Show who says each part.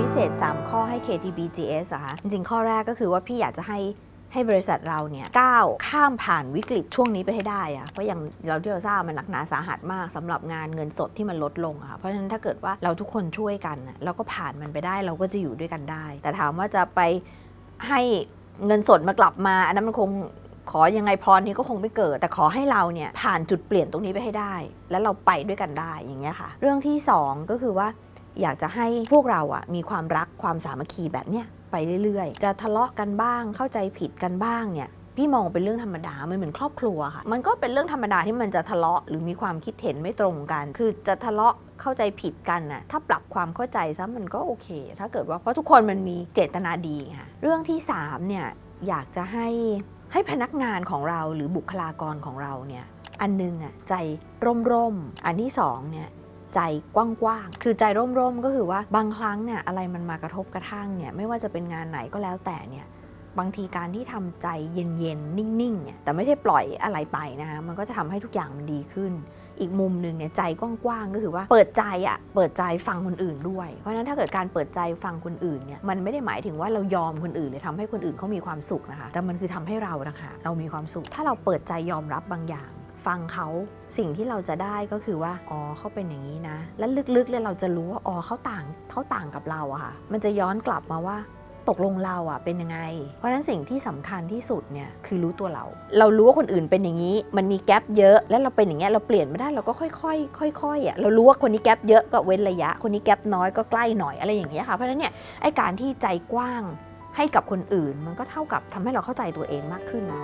Speaker 1: วิเศษ 3 ข้อให้ KTBGS อะคะจริงๆ ข้อแรกก็คือว่าพี่อยากจะให้ให้บริษัทเราเนี่ยก้าวข้ามผ่านวิกฤตช่วงนี้ไปให้ได้อะเพราะอย่างเราที่เราทราบมันหนักหนาสาหัสมากสำหรับงานเงินสดที่มันลดลงอะค่ะเพราะฉะนั้นถ้าเกิดว่าเราทุกคนช่วยกันน่ะเราก็ผ่านมันไปได้เราก็จะอยู่ด้วยกันได้ แต่ถามว่าจะไปให้เงินสดมากลับมาอันนั้นมันคงขอยังไงพรนี้ก็คงไม่เกิด แต่ขอให้เราเนี่ยผ่านจุดเปลี่ยนตรงนี้ไปให้ได้ แล้วเราไปด้วยกันได้อย่างเงี้ยค่ะ เรื่องที่สองก็คือว่า อยากจะให้พวกเราอะมีความรักความสามัคคีแบบเนี้ยไปเรื่อยๆ จะทะเลาะกันบ้าง เข้าใจผิดกันบ้างเนี่ยพี่มองเป็นเรื่องธรรมดา มันเหมือนครอบครัวค่ะ มันก็เป็นเรื่องธรรมดาที่มันจะทะเลาะหรือมีความคิดเห็นไม่ตรงกัน คือจะทะเลาะเข้าใจผิดกันน่ะ ถ้าปรับความเข้าใจซะมันก็โอเค ถ้าเกิดว่าเพราะทุกคนมันมีเจตนาดีค่ะ เรื่องที่สามเนี่ยอยากจะให้ให้พนักงานของเราหรือบุคลากรของเราเนี่ย อันหนึงอะใจร่มๆอันที่สองเนี่ย ใจกว้างๆ คือใจร่มๆ ก็คือว่าบางครั้งเนี่ยอะไรมันมากระทบกระทั่งเนี่ยไม่ว่าจะเป็นงานไหนก็แล้วแต่เนี่ยบางทีการที่ทำใจเย็นๆ นิ่งๆเนี่ยแต่ไม่ใช่ปล่อยอะไรไปนะคะมันก็จะทำให้ทุกอย่างมันดีขึ้น อีกมุมหนึ่งเนี่ยใจกว้างๆ ก็คือว่าเปิดใจอะเปิดใจฟังคนอื่นด้วย เพราะฉะนั้นถ้าเกิดการเปิดใจฟังคนอื่นเนี่ยมันไม่ได้หมายถึงว่าเรายอมคนอื่นหรือทำให้คนอื่นเขามีความสุขนะคะแต่มันคือทำให้เรานะคะเรามีความสุข ถ้าเราเปิดใจยอมรับบางอย่าง ฟังเขาสิ่งที่เราจะได้ก็คือว่าอ๋อเขาเป็นอย่างนี้นะ และลึกๆเลยเราจะรู้ว่าอ๋อเขาต่างเขาต่างกับเราอะค่ะ มันจะย้อนกลับมาว่าตกลงเราอะเป็นยังไง เพราะฉะนั้นสิ่งที่สำคัญที่สุดเนี่ยคือรู้ตัวเรา เรารู้ว่าคนอื่นเป็นอย่างนี้ มันมีแกลบเยอะ แล้วเราเป็นอย่างเงี้ยเราเปลี่ยนไม่ได้เราก็ค่อยๆค่อยๆอะเรารู้ว่าคนนี้แกลบเยอะก็เว้นระยะ คนนี้แกลบน้อยก็ใกล้หน่อยอะไรอย่างเงี้ยค่ะ เพราะฉะนั้นเนี่ยไอการที่ใจกว้างให้กับคนอื่น มันก็เท่ากับทำให้เราเข้าใจตัวเองมากขึ้นนะ